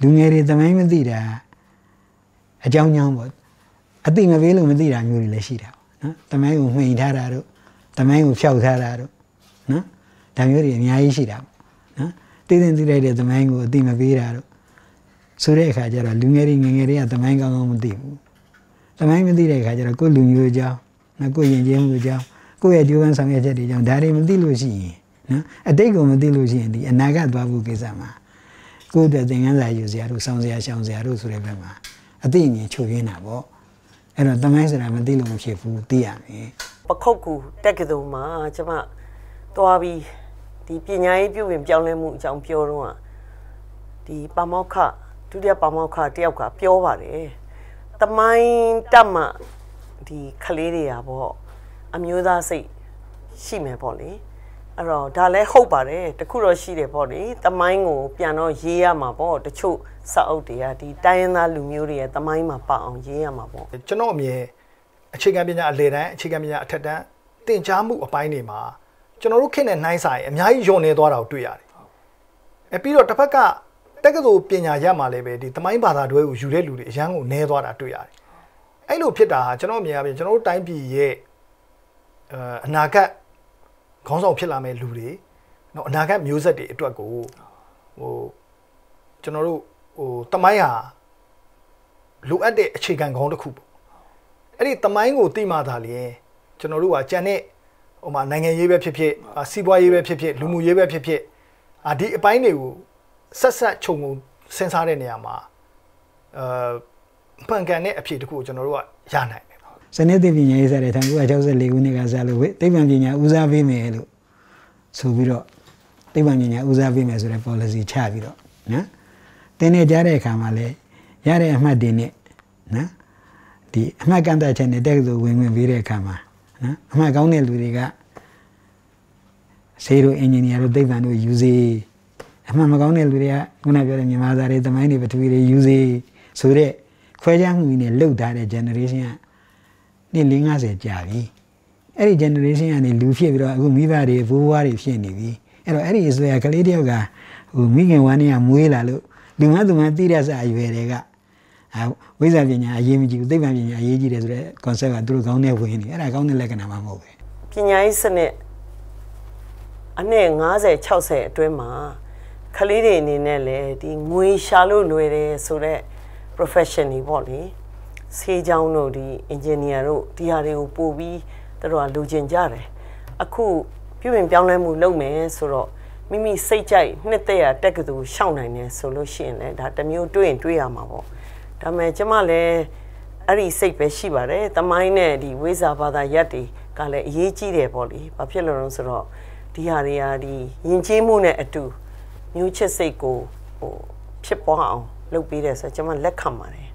လူငယ်တွေသမိုင်းမသိတာအကြောင်းကြောင်းပေါ့အတိမပေးလို့မသိတာမျိုးတွေလည်းရှိတာပေါ့နော်သမိုင်းကိုမှိန်ထားတာတို့သမိုင်းကိုဖျောက်ထားတာတို့နော်ဒါမျိုးတွေအများကြီးရှိတာပေါ့နော်သိသိသိလိုက်တဲ့သမိုင်းကိုအတိမပေးတာတို့ဆိုတဲ့အခါကျတော့လူငယ်တွေငယ်ငယ်တွေကသမိုင်းကောင်းကောင်းမသိဘူးသမိုင်းမသိတဲ့အခါကျတော့ကိုယ်လူမျိုးအကြောင်းနော်ကိုယ်ယဉ်ကျေးမှုအကြောင်းကိုယ့်ရဲ့ကြိုးပမ်းဆောင်ရွက်ချက်တွေအကြောင်းဒါတွေမသိလို့ရှိရင် နော်အတိတ်ကိုမသိလို့ရှိရင်ဒီအနာဂတ်သွားဖို့ကိစ္စမှာကိုယ့်အတွက်သင်ခန်းစာယူစရာတို့စောင့်စရာရှောင်စရာတို့ဆိုတဲ့ဘက်မှာအသိအမြင်ချုပ်ရင်းတာပေါ့အဲ့တော့သမိုင်းဆိုတာမသိလို့မဖြစ်ဘူးသိရမယ်ပခုတ်ကူတက်ကတူမှာကျမသွားပြီးဒီပညာရေးပြုဝင်ပြောင်းလဲမှုအကြောင်းပြောတော့ဒီပါမောက္ခဒုတိယပါမောက္ခတယောက်ကပြောပါတယ်တမိုင်းတက်မှဒီကလေးတွေကပေါ့အမျိုးသားစိတ်ရှိမယ်ပေါ့လေ အဲ့တော့ဒါလည်းဟုတ်ပါတယ်တခုတော့ရှိတယ်ပေါ့လေတမိုင်းကိုပြန်တော့ရေးရမှာပေါ့တချို့စာအုပ်တွေကဒီတိုင်းရင်းသားလူမျိုးတွေရဲ့တမိုင်းမှာပါအောင်ရေးရမှာပေါ့ကျွန်တော်အမြင်အခြေခံပညာအလယ်တန်းအခြေခံပညာအထက်တန်းသင်ကြားမှုအပိုင်းတွေမှာကျွန်တော်တို့ခေတ်နဲ့နှိုင်းဆိုင်အများကြီးယုံနေသွားတာကိုတွေ့ရတယ်။အဲပြီးတော့တစ်ဖက်ကတက္ကသိုလ်ပညာရမှာလည်းပဲဒီသမိုင်းဘာသာတွဲကိုယူတဲ့လူတွေအရန်ကိုနည်းသွားတာတွေ့ရတယ်။အဲ့လိုဖြစ်တာဟာကျွန်တော်အမြင်အပြင်ကျွန်တော်တို့တိုင်းပြည်ရဲ့အဲအနာဂတ် ခေါင်းဆောင်ဖြစ်လာမဲ့လူတွေနော်အနာဂတ်မျိုးဆက်တွေအတွက်ကိုဟိုကျွန်တော်တို့ဟိုသမိုင်းဟာလိုအပ်တဲ့အခြေခံခေါင်းတစ်ခုပေါ့အဲ့ဒီတမိုင်းကိုတိမှသာလျင်ကျွန်တော်တို့ကကြံတဲ့ဟိုမှာနိုင်ငံရေးပဲဖြစ်ဖြစ်အာစီးပွားရေးပဲဖြစ်ဖြစ်လူမှုရေးပဲဖြစ်ဖြစ်အာဒီအပိုင်းတွေကိုဆက်ဆက်ခြုံငုံစဉ်းစားတဲ့နေရာမှာအာပန်ကန်တဲ့အဖြစ်တစ်ခုကိုကျွန်တော်တို့ကရနိုင်တယ်ပေါ့ စနစ်သိပညာရေးစတဲ့1964ခုနှစ်ကစလို့ဝိသိပ္ပံပညာဦးစားပေးမယ်လို့ဆိုပြီးတော့သိပ္ပံပညာဦးစားပေးမယ်ဆိုတဲ့ policy ချပြီးတော့နော်တင်းနေကြတဲ့အခါမှာလည်းရတဲ့အမှတ်တွေနဲ့နော်ဒီအမှတ်ကန့်သက်ချက်နဲ့တက္ကသိုလ်ဝင်ဝင်ပြီးတဲ့အခါမှာနော်အမှတ်ကောင်းတဲ့လူတွေကဆေးတို့အင်ဂျင်နီယာတို့သိပ္ပံတို့ယူစေအမှတ်မကောင်းတဲ့လူတွေကခုနပြောတဲ့မြန်မာစာတွေသမိုင်းတွေပထဝီတွေယူစေဆိုတဲ့ခွဲခြားမှုတွေနဲ့လှုပ်ထားတဲ့ generation က နှစ်50ကြာပြီအဲ့ဒီ generation ကနေလူဖြစ်ပြီးတော့အခုမိဘတွေဘိုးဘွားတွေဖြစ်နေပြီအဲ့တော့အဲ့ဒီအစိုးရကလေးတယောက်ကဟိုမိခင်ဝမ်းနေကမွေးလာလို့လူမသူမသိတဲ့စအရွယ်တွေကအာဝိဇ္ဇာပညာအရေးမကြီးဘူးသိပ္ပံပညာအရေးကြီးတယ်ဆိုတော့ concept ကသူတို့ကောင်းတဲ့ဝင်နေအဲ့ဒါကောင်းတဲ့လက္ခဏာမှမဟုတ်ဘူးပညာရေးစနစ်အနှစ်50 60အတွင်းမှာကလေးတွေအနေနဲ့လည်းဒီငွေရှာလို့လွယ်တယ်ဆိုတော့ profession တွေပေါ့လေ ဆေးကြောင်းတို့ဒီ engineer တို့ဒီဟာတွေကိုပို့ပြီးသူတို့ကလူကျင်ကြတယ်အခုပြုပြင်ပြောင်းလဲမှုလုပ်မယ်ဆိုတော့မိမိစိတ်ကြိုက်နှစ်သက်ရတက်ကတူရှောင်နိုင်တယ်ဆိုလို့ရှိရင်လည်းဒါတစ်မျိုးတွေးရင်တွေးရမှာပေါ့ဒါပေမဲ့ကျမလည်းအဲ့ဒီစိတ်ပဲရှိပါတယ်တမိုင်းနဲ့ဒီဝိဇာဘာသာရက်တွေကလည်းအရေးကြီးတယ်ပေါ့လေဘာဖြစ်လို့လဲဆိုတော့ဒီဟာတွေကဒီယဉ်ကျေးမှုနဲ့အတူမျိုးချစ်စိတ်ကိုဟိုဖြစ်ပွားအောင်လုပ်ပေးတယ်ဆိုတော့ကျမလက်ခံပါတယ်